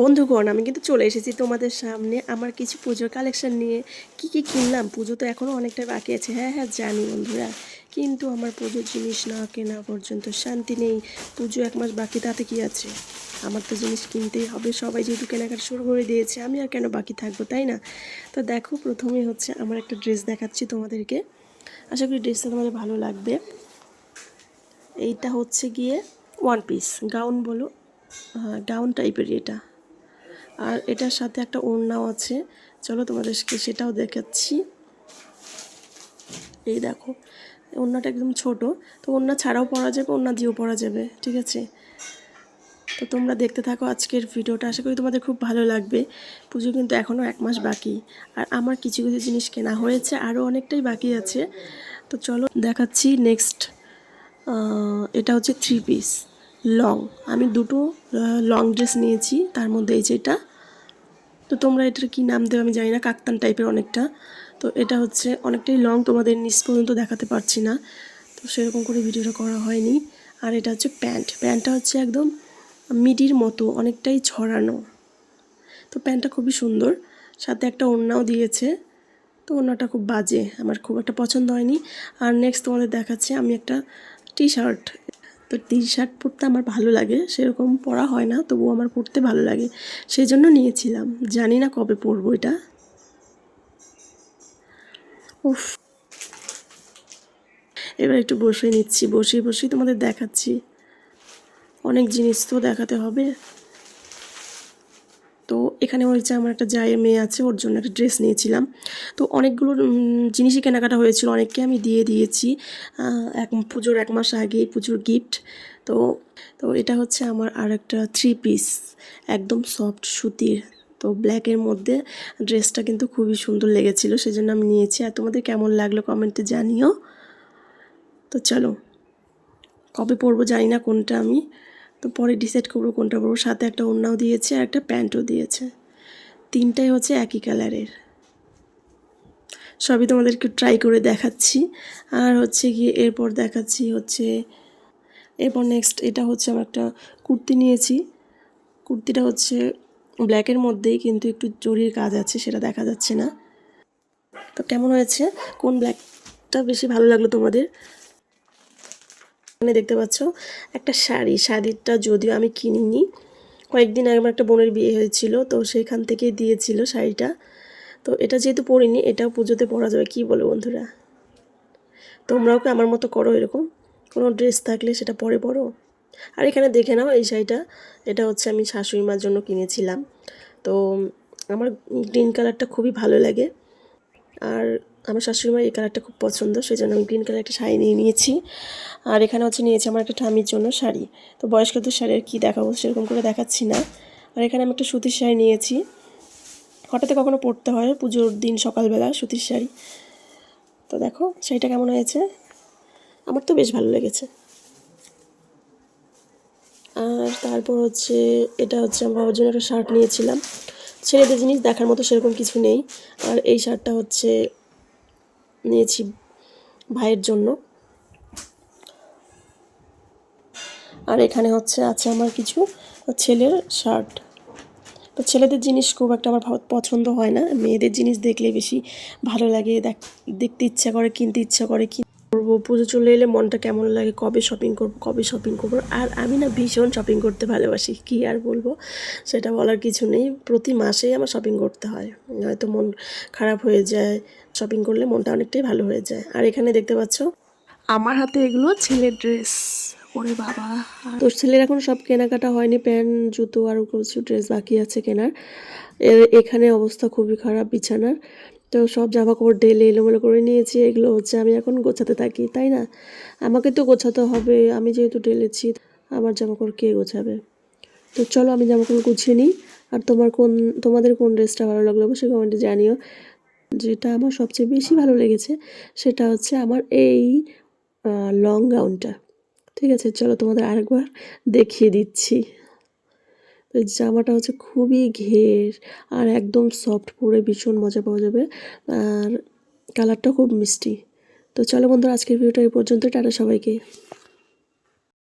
বন্ধুগণ আমি কিন্তু চলে এসেছি তোমাদের সামনে আমার কিছু পুজোর কালেকশন নিয়ে। কি কি কিনলাম? পুজো তো এখনও অনেকটা বাকি আছে। হ্যাঁ হ্যাঁ জানি বন্ধুরা। কিন্তু আমার পুজোর জিনিস না কেনা পর্যন্ত শান্তি নেই। পুজো এক মাস বাকি, তাতে কি আছে? আমার তো জিনিস কিনতেই হবে। সবাই যেহেতু কেনাকাটা শুরু করে দিয়েছে, আমি আর কেন বাকি থাকব, তাই না? তো দেখো, প্রথমে হচ্ছে আমার একটা ড্রেস দেখাচ্ছি তোমাদেরকে। আশা করি ড্রেসটা তোমাদের ভালো লাগবে। এইটা হচ্ছে গিয়ে ওয়ান পিস গাউন বলো গাউন টাইপের এটা। আর এটার সাথে একটা ওড়নাও আছে। চলো তোমাদেরকে সেটাও দেখাচ্ছি। এই দেখো, ওড়নাটা একদম ছোট। তো ওড়না ছাড়াও পরা যাবে, ওড়না দিয়েও পরা যাবে, ঠিক আছে? তো তোমরা দেখতে থাকো আজকের ভিডিওটা। আশা করি তোমাদের খুব ভালো লাগবে। পুজো কিন্তু এখনও এক মাস বাকি। আর আমার কিছু কিছু জিনিস কেনা হয়েছে, আরও অনেকটাই বাকি আছে। তো চলো দেখাচ্ছি নেক্সট। এটা হচ্ছে থ্রি পিস লং আমি দুটো লং ড্রেস নিয়েছি, তার মধ্যে এই যেটা তো তোমরা এটার কী নাম দেবে আমি জানি না, কাকতান টাইপের অনেকটা। তো এটা হচ্ছে অনেকটাই লং তোমাদের নিচ পর্যন্ত দেখাতে পারছি না। তো সেরকম করে ভিডিওটা করা হয়নি। আর এটা হচ্ছে প্যান্ট। প্যান্টটা হচ্ছে একদম মিডির মতো, অনেকটাই ছড়ানো। তো প্যান্টটা খুবই সুন্দর। সাথে একটা ওড়নাও দিয়েছে। তো ওড়নাটা খুব বাজে, আমার খুব একটা পছন্দ হয়নি। আর নেক্সট তোমাদের দেখাচ্ছে, আমি একটা টি শার্ট তো টি শার্ট পরতে আমার ভালো লাগে, সেরকম পরা হয় না, তবুও আমার পরতে ভালো লাগে। সেই জন্য নিয়েছিলাম, জানি না কবে পরবো এটা। উফ। এবার একটু বসে নিচ্ছি বসে বসেই তোমাদের দেখাচ্ছি। অনেক জিনিস তো দেখাতে হবে। তো এখানে হয়েছে আমার একটা জায়ের মেয়ে আছে, ওর জন্য একটা ড্রেস নিয়েছিলাম। তো অনেকগুলো জিনিসই কেনাকাটা হয়েছিল, অনেককে আমি দিয়ে দিয়েছি। এক পুজোর এক মাস আগে পুজোর গিফট তো তো এটা হচ্ছে আমার আর একটা থ্রি পিস একদম সফট সুতির। তো ব্ল্যাকের মধ্যে ড্রেসটা কিন্তু খুবই সুন্দর লেগেছিল, সেজন্য আমি নিয়েছি। আর তোমাদের কেমন লাগল কমেন্টে জানিও। তো চলো, কবে পরবো জানি না কোনটা আমি। তো পরে ডিসাইড করব কোনটা পরবো। সাথে একটা ওড়নাও দিয়েছে আর একটা প্যান্টও দিয়েছে। তিনটাই হচ্ছে একই কালারের সবই তোমাদেরকে ট্রাই করে দেখাচ্ছি। আর হচ্ছে গিয়ে এরপর দেখাচ্ছি হচ্ছে, এরপর নেক্সট এটা হচ্ছে আমার একটা কুর্তি নিয়েছি। কুর্তিটা হচ্ছে ব্ল্যাকের মধ্যেই কিন্তু একটু জরির কাজ আছে, সেটা দেখা যাচ্ছে না। তো কেমন হয়েছে? কোন ব্ল্যাকটা বেশি ভালো লাগল তোমাদের? এখানে দেখতে পাচ্ছ একটা শাড়ি। শাড়িটা যদিও আমি কিনিনি। কয়েকদিন আগে আমার একটা বোনের বিয়ে হয়েছিল, তো সেখান থেকেই দিয়েছিল শাড়িটা। তো এটা যেহেতু পরিনি, এটাও পুজোতে পরা যাবে। কি বলো বন্ধুরা? তোমরাও কি আমার মতো করো এরকম? কোনো ড্রেস থাকলে সেটা পরে পরো? আর এখানে দেখে নাও এই শাড়িটা। এটা হচ্ছে আমি শাশুড়ি মার জন্য কিনেছিলাম। তো আমার গ্রিন কালারটা খুবই ভালো লাগে। আর আমার শাশুড়ি মার এই কালারটা খুব পছন্দ সেই জন্য আমি গ্রিন কালার একটা শাড়ি নিয়ে নিয়েছি। আর এখানে হচ্ছে নিয়েছি আমার একটা ঠামির জন্য শাড়ি। তো বয়স্কদের শাড়ি আর কী দেখাবো, সেরকম করে দেখাচ্ছি না। আর এখানে আমি একটা সুতির শাড়ি নিয়েছি। হঠাৎ কখনো পরতে হয়, পুজোর দিন সকালবেলা সুতির শাড়ি। তো দেখো, শাড়িটা কেমন হয়েছে? আমার তো বেশ ভালো লেগেছে। আর তারপর হচ্ছে, এটা হচ্ছে আমার বাবার জন্য একটা শার্ট নিয়েছিলাম। ছেলেদের জিনিস দেখার মতো সেরকম কিছু নেই। আর এই শার্টটা হচ্ছে নিয়েছি ভাইয়ের জন্য। আর এখানে হচ্ছে আছে আমার কিছু ছেলের শার্ট। তো ছেলেদের জিনিস খুব একটা আমার পছন্দ হয় না। মেয়েদের জিনিস দেখলে বেশি ভালো লাগে। দেখ, দেখতে ইচ্ছা করে, কিনতে ইচ্ছা করে কি পুজো চলে এলে মনটা কেমন লাগে কবে শপিং করব কবে শপিং করব? আর আমি না ভীষণ শপিং করতে ভালোবাসি কি আর বলব? সেটা বলার কিছু নেই প্রতি মাসেই আমার শপিং করতে হয়। হয়তো মন খারাপ হয়ে যায় শপিং করলে মনটা অনেকটাই ভালো হয়ে যায়। আর এখানে দেখতে পাচ্ছ? আমার হাতে এগুলো ছেলের ড্রেস ওরে বাবা। তো ছেলের এখন সব কেনাকাটা হয়নি প্যান্ট জুতো আর কিছু ড্রেস বাকি আছে কেনার। এর এখানে অবস্থা খুবই খারাপ বিছানার। তো সব জামা কাপড় ঢেলে এলোমেলো করে নিয়েছি। এগুলো হচ্ছে আমি এখন গোছাতে থাকি, তাই না? আমাকে তো গোছাতে হবে, আমি যেহেতু ঢেলেছি, আমার জামা কাপড় কে গোছাবে? তো চলো আমি জামা কাপড় গুছিয়ে নিই। আর তোমার কোন, তোমাদের কোন ড্রেসটা ভালো লাগল অবশ্যই কমেন্টে জানিও। যেটা আমার সবচেয়ে বেশি ভালো লেগেছে, সেটা হচ্ছে আমার এই লং গাউনটা ঠিক আছে, চলো তোমাদের আরেকবার দেখিয়ে দিচ্ছি। তো জামাটা হচ্ছে খুবই ঘের আর একদম সফট পরে ভীষণ মজা পাওয়া যাবে। আর কালারটা খুব মিষ্টি। তো চলো বন্ধুরা, আজকের ভিডিওটা এই পর্যন্ত টাটা সবাইকে।